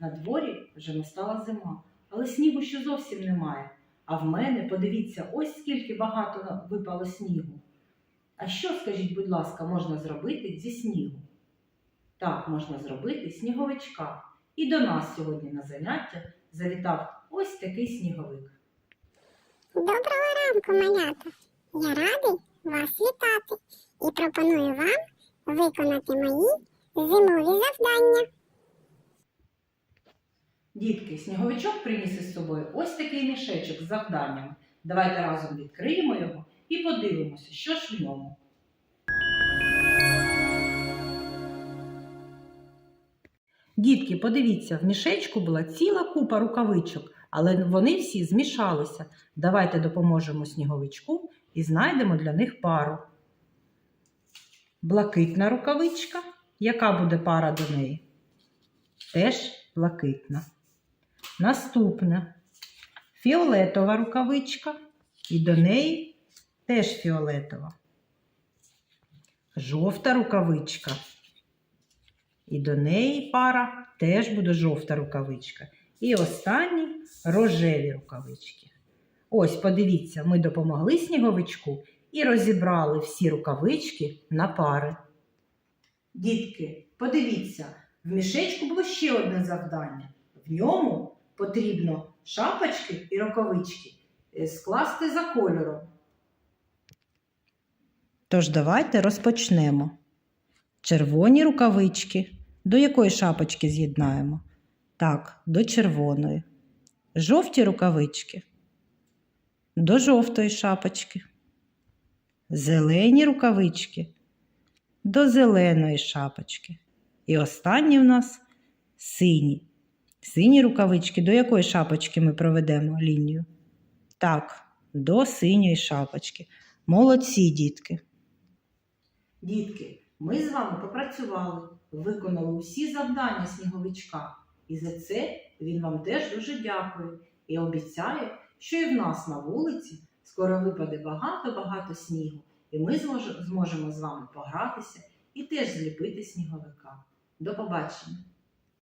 На дворі вже настала зима, але снігу ще зовсім немає. А в мене, подивіться, ось скільки багато випало снігу. А що, скажіть, будь ласка, можна зробити зі снігу? Так, можна зробити сніговичка. І до нас сьогодні на заняття завітав ось такий сніговик. Доброго ранку, малята! Я радий вас вітати і пропоную вам виконати мої зимові завдання. Дітки, сніговичок приніс із собою ось такий мішечок з завданнями. Давайте разом відкриємо його і подивимося, що ж в ньому. Дітки, подивіться, в мішечку була ціла купа рукавичок, але вони всі змішалися. Давайте допоможемо сніговичку і знайдемо для них пару. Блакитна рукавичка. Яка буде пара до неї? Теж блакитна. Наступне фіолетова рукавичка, і до неї теж фіолетова. Жовта рукавичка. І до неї пара теж буде жовта рукавичка. І останні рожеві рукавички. Ось, подивіться, ми допомогли сніговичку і розібрали всі рукавички на пари. Дітки, подивіться, в мішечку було ще одне завдання. В ньому потрібно шапочки і рукавички е, скласти за кольором. Тож давайте розпочнемо. Червоні рукавички. До якої шапочки з'єднаємо? Так, до червоної. Жовті рукавички. До жовтої шапочки. Зелені рукавички. До зеленої шапочки. І останні в нас сині. Сині рукавички, до якої шапочки ми проведемо лінію? Так, до синьої шапочки. Молодці, дітки. Дітки, ми з вами попрацювали, виконали усі завдання сніговичка. І за це він вам теж дуже дякує і обіцяє, що і в нас на вулиці скоро випаде багато-багато снігу, і ми зможемо з вами погратися і теж зліпити сніговика. До побачення!